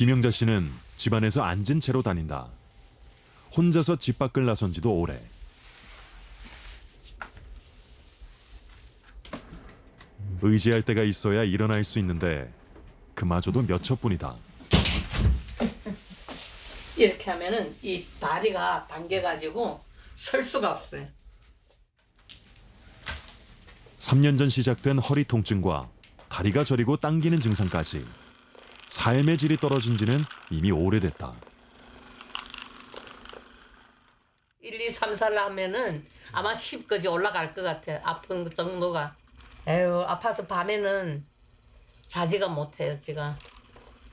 김영자 씨는 집안에서 앉은 채로 다닌다. 혼자서 집 밖을 나선 지도 오래. 의지할 때가 있어야 일어날 수 있는데 그마저도 몇 첩뿐이다. 이렇게 하면은 이 다리가 당겨가지고 설 수가 없어요. 3년 전 시작된 허리 통증과 다리가 저리고 당기는 증상까지 삶의 질이 떨어진 지는 이미 오래됐다. 1, 2, 3, 4를 하면은 아마 10까지 올라갈 것 같아요. 아픈 그 정도가. 에휴, 아파서 밤에는 자지가 못해요, 제가.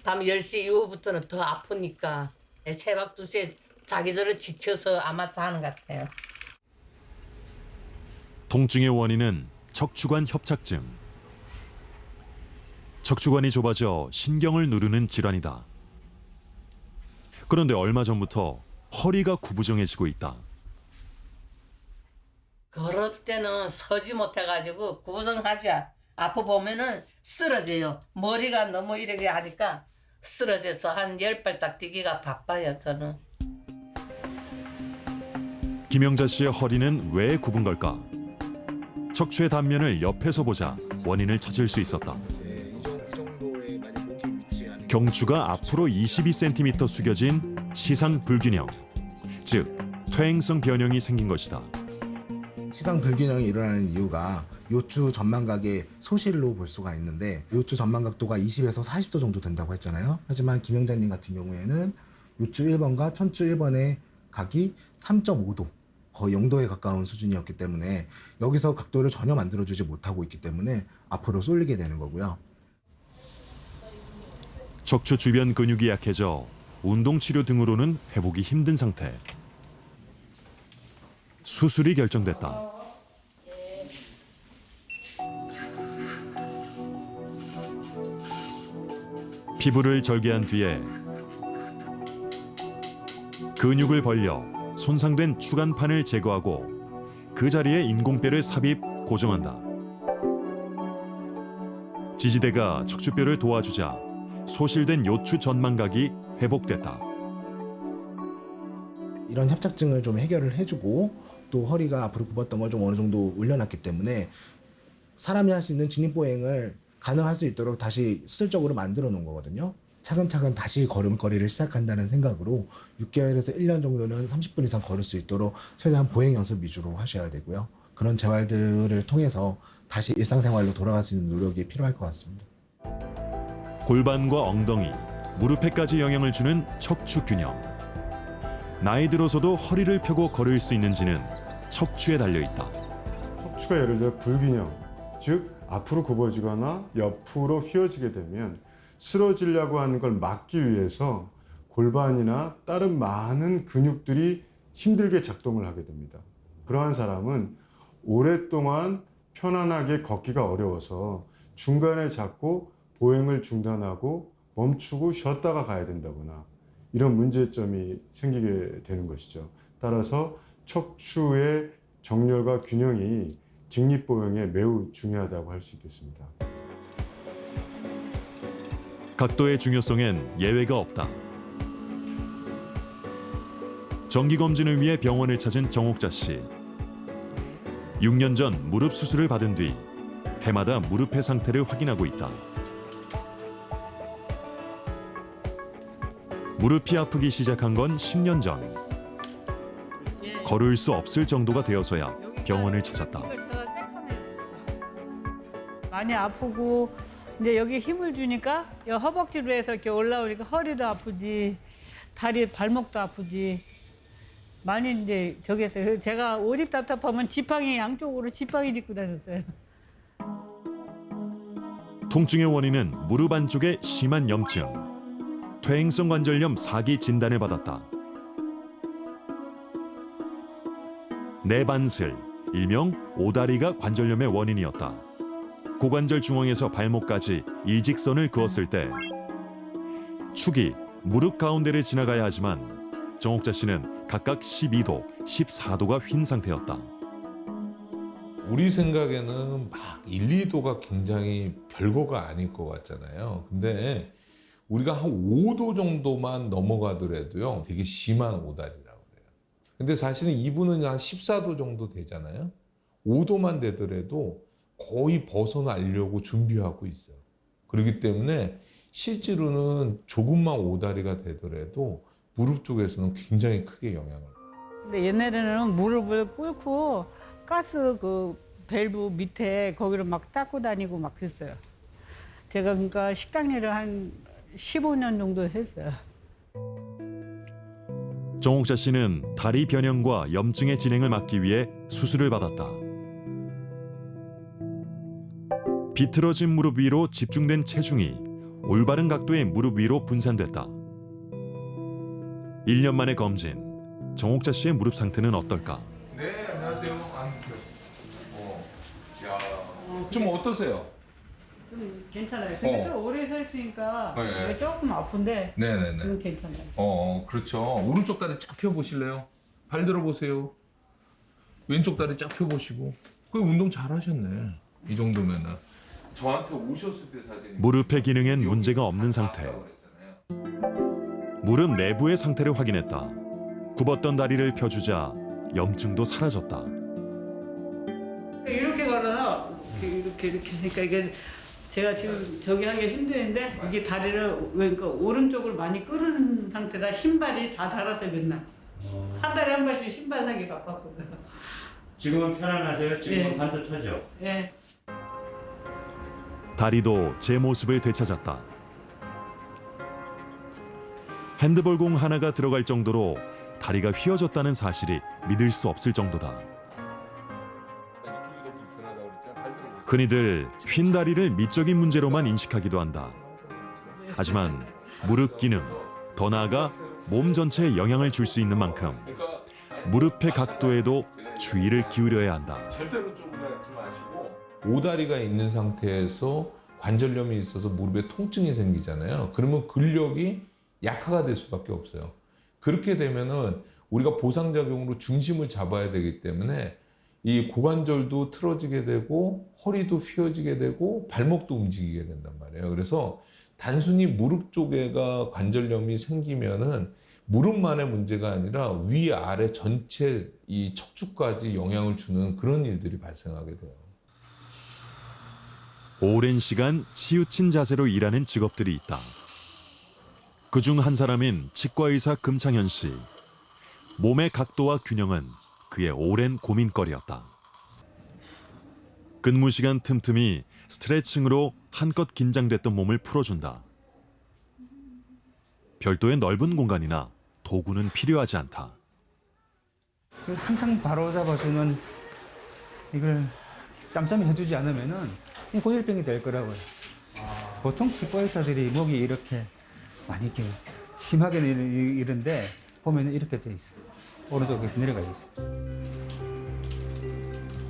밤 10시 이후부터는 더 아프니까 새벽 2시에 자기 전에 지쳐서 아마 자는 것 같아요. 통증의 원인은 척추관 협착증. 척추관이 좁아져 신경을 누르는 질환이다. 그런데 얼마 전부터 허리가 구부정해지고 있다. 걸을 때는 서지 못해가지고 구부정하지 아파 보면은 쓰러져요. 머리가 너무 이렇게 하니까 쓰러져서 한 열 발짝 뛰기가 바빠요 저는. 김영자 씨의 허리는 왜 굽은 걸까? 척추의 단면을 옆에서 보자 원인을 찾을 수 있었다. 경추가 앞으로 22cm 숙여진 시상 불균형, 즉 퇴행성 변형이 생긴 것이다. 시상 불균형이 일어나는 이유가 요추 전망각의 소실로 볼 수가 있는데 요추 전망 각도가 20에서 40도 정도 된다고 했잖아요. 하지만 김영자님 같은 경우에는 요추 1번과 천추 1번의 각이 3.5도 거의 0도에 가까운 수준이었기 때문에 여기서 각도를 전혀 만들어주지 못하고 있기 때문에 앞으로 쏠리게 되는 거고요. 척추 주변 근육이 약해져 운동 치료 등으로는 회복이 힘든 상태. 수술이 결정됐다. 피부를 절개한 뒤에 근육을 벌려 손상된 추간판을 제거하고 그 자리에 인공뼈를 삽입 고정한다. 지지대가 척추뼈를 도와주자 소실된 요추 전망각이 회복됐다. 이런 협착증을 좀 해결을 해주고 또 허리가 앞으로 굽었던 걸 좀 어느 정도 올려놨기 때문에 사람이 할 수 있는 진입보행을 가능할 수 있도록 다시 수술적으로 만들어 놓은 거거든요. 차근차근 다시 걸음걸이를 시작한다는 생각으로 6개월에서 1년 정도는 30분 이상 걸을 수 있도록 최대한 보행 연습 위주로 하셔야 되고요. 그런 재활들을 통해서 다시 일상생활로 돌아갈 수 있는 노력이 필요할 것 같습니다. 골반과 엉덩이, 무릎에까지 영향을 주는 척추 균형. 나이 들어서도 허리를 펴고 걸을 수 있는지는 척추에 달려 있다. 척추가 예를 들어 불균형, 즉 앞으로 굽어지거나 옆으로 휘어지게 되면 쓰러지려고 하는 걸 막기 위해서 골반이나 다른 많은 근육들이 힘들게 작동을 하게 됩니다. 그러한 사람은 오랫동안 편안하게 걷기가 어려워서 중간에 자꾸 보행을 중단하고 멈추고 쉬었다가 가야 된다거나 이런 문제점이 생기게 되는 것이죠. 따라서 척추의 정렬과 균형이 직립보행에 매우 중요하다고 할 수 있겠습니다. 각도의 중요성엔 예외가 없다. 정기 검진을 위해 병원을 찾은 정옥자 씨. 6년 전 무릎 수술을 받은 뒤 해마다 무릎의 상태를 확인하고 있다. 무릎이 아프기 시작한 건 10년 전. 걸을 수 없을 정도가 되어서야 병원을 찾았다. 많이 아프고 이제 여기 힘을 주니까 이 허벅지로 해서 이렇게 올라오니까 허리도 아프지 다리 발목도 아프지 많이 이제 저기 했어요. 제가 오집 답답하면 지팡이 양쪽으로 지팡이 짚고 다녔어요. 통증의 원인은 무릎 안쪽의 심한 염증, 퇴행성 관절염 4기 진단을 받았다. 내반슬, 일명 오다리가 관절염의 원인이었다. 고관절 중앙에서 발목까지 일직선을 그었을 때 축이 무릎 가운데를 지나가야 하지만 정옥자 씨는 각각 12도, 14도가 휜 상태였다. 우리 생각에는 막 1, 2도가 굉장히 별거가 아닐 것 같잖아요. 근데 우리가 한 5도 정도만 넘어가더라도요. 되게 심한 오다리라고 그래요. 근데 사실은 이분은 한 14도 정도 되잖아요. 5도만 되더라도 거의 벗어나려고 준비하고 있어요. 그렇기 때문에 실제로는 조금만 오다리가 되더라도 무릎 쪽에서는 굉장히 크게 영향을 근데 옛날에는 무릎을 꿇고 가스 그 밸브 밑에 거기를 막 닦고 다니고 막 그랬어요. 제가 그러니까 식당 일을 한 15년 정도 했어요. 정옥자 씨는 다리 변형과 염증의 진행을 막기 위해 수술을 받았다. 비틀어진 무릎 위로 집중된 체중이 올바른 각도의 무릎 위로 분산됐다. 1년 만의 검진, 정옥자 씨의 무릎 상태는 어떨까? 네, 안녕하세요. 앉으세요. 어, 야, 좀 어떠세요? 좀 괜찮아요. 근데 어. 좀 오래 서 있으니까 네. 이게 조금 아픈데 네네네. 좀 괜찮아요. 어, 그렇죠. 오른쪽 다리 쫙 펴보실래요? 발 들어보세요. 왼쪽 다리 쫙 펴보시고. 그 운동 잘 하셨네. 이 정도면은. 저한테 오셨을 때 사진. 무릎의 기능엔 문제가 없는 상태. 무릎 내부의 상태를 확인했다. 굽었던 다리를 펴주자 염증도 사라졌다. 그러니까 이렇게 걸어서 이렇게 이렇게 이렇게 하니까 이게 제가 지금 저기 하기 힘드는데 이게 다리를 그러니까 오른쪽을 많이 끄는 상태라 신발이 다 닳았어요 맨날 한 달에 한 번씩 신발 사기 바빴거든요. 지금은 편안하세요? 지금은 네. 반듯하죠? 예. 다리도 제 모습을 되찾았다. 핸드볼 공 하나가 들어갈 정도로 다리가 휘어졌다는 사실이 믿을 수 없을 정도다. 흔히들 휜 다리를 미적인 문제로만 인식하기도 한다. 하지만 무릎 기능, 더 나아가 몸 전체에 영향을 줄 수 있는 만큼 무릎의 각도에도 주의를 기울여야 한다. 오다리가 있는 상태에서 관절염이 있어서 무릎에 통증이 생기잖아요. 그러면 근력이 약화가 될 수밖에 없어요. 그렇게 되면은 우리가 보상작용으로 중심을 잡아야 되기 때문에 이 고관절도 틀어지게 되고 허리도 휘어지게 되고 발목도 움직이게 된단 말이에요. 그래서 단순히 무릎 쪽에가 관절염이 생기면은 무릎만의 문제가 아니라 위 아래 전체 이 척추까지 영향을 주는 그런 일들이 발생하게 돼요. 오랜 시간 치우친 자세로 일하는 직업들이 있다. 그중 한 사람인 치과의사 금창현 씨. 몸의 각도와 균형은 그의 오랜 고민거리였다. 근무 시간 틈틈이 스트레칭으로 한껏 긴장됐던 몸을 풀어준다. 별도의 넓은 공간이나 도구는 필요하지 않다. 그 항상 바로 잡아주는 이걸 짬짬이 해주지 않으면은 이 고혈병이 될 거라고요. 보통 치과 의사들이 목이 이렇게 많이 이렇게 심하게 이- 이런데 보면은 이렇게 돼 있어. 요 오른쪽에 내려가 있어. 요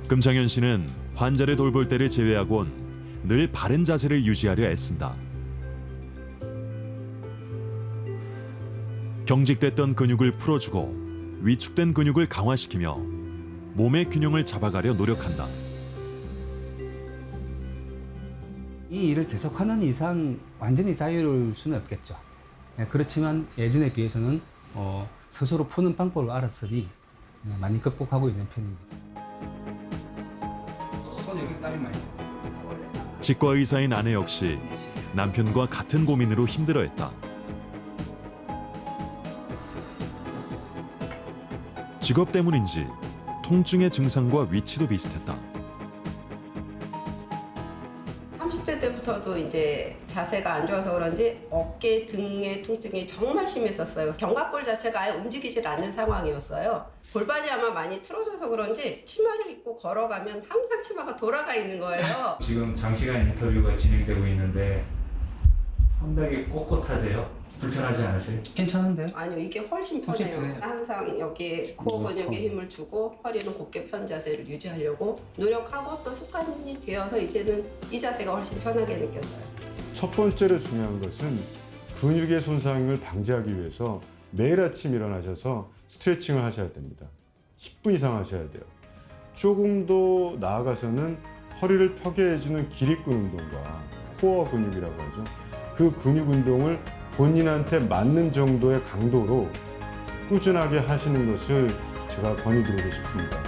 금창현 씨는 환자를 돌볼 때를 제외하곤 늘 바른 자세를 유지하려 애쓴다. 경직됐던 근육을 풀어주고 위축된 근육을 강화시키며 몸의 균형을 잡아가려 노력한다. 이 일을 계속하는 이상 완전히 자유로울 수는 없겠죠. 예, 그렇지만 예전에 비해서는 어, 스스로 푸는 방법을 알았으니 예, 많이 극복하고 있는 편입니다. 치과 의사인 아내 역시 남편과 같은 고민으로 힘들어했다. 직업 때문인지 통증의 증상과 위치도 비슷했다. 30대 때부터도 이제 자세가 안 좋아서 그런지 어깨 등의 통증이 정말 심했었어요. 견갑골 자체가 아예 움직이질 않는 상황이었어요. 골반이 아마 많이 틀어져서 그런지 치마를 입고 걸어가면 항상 치마가 돌아가 있는 거예요. 지금 장시간 인터뷰가 진행되고 있는데 상당히 꼿꼿하세요? 불편하지 않으세요? 괜찮은데요? 아니요, 이게 훨씬 훨씬 편해요. 편해요. 항상 여기 코어 근육에 코. 힘을 주고 허리는 곧게 편 자세를 유지하려고 노력하고 또 습관이 되어서 이제는 이 자세가 훨씬 편하게 느껴져요. 첫 번째로 중요한 것은 근육의 손상을 방지하기 위해서 매일 아침 일어나셔서 스트레칭을 하셔야 됩니다. 10분 이상 하셔야 돼요. 조금 더 나아가서는 허리를 펴게 해주는 기립근 운동과 코어 근육이라고 하죠. 그 근육 운동을 본인한테 맞는 정도의 강도로 꾸준하게 하시는 것을 제가 권유드리고 싶습니다.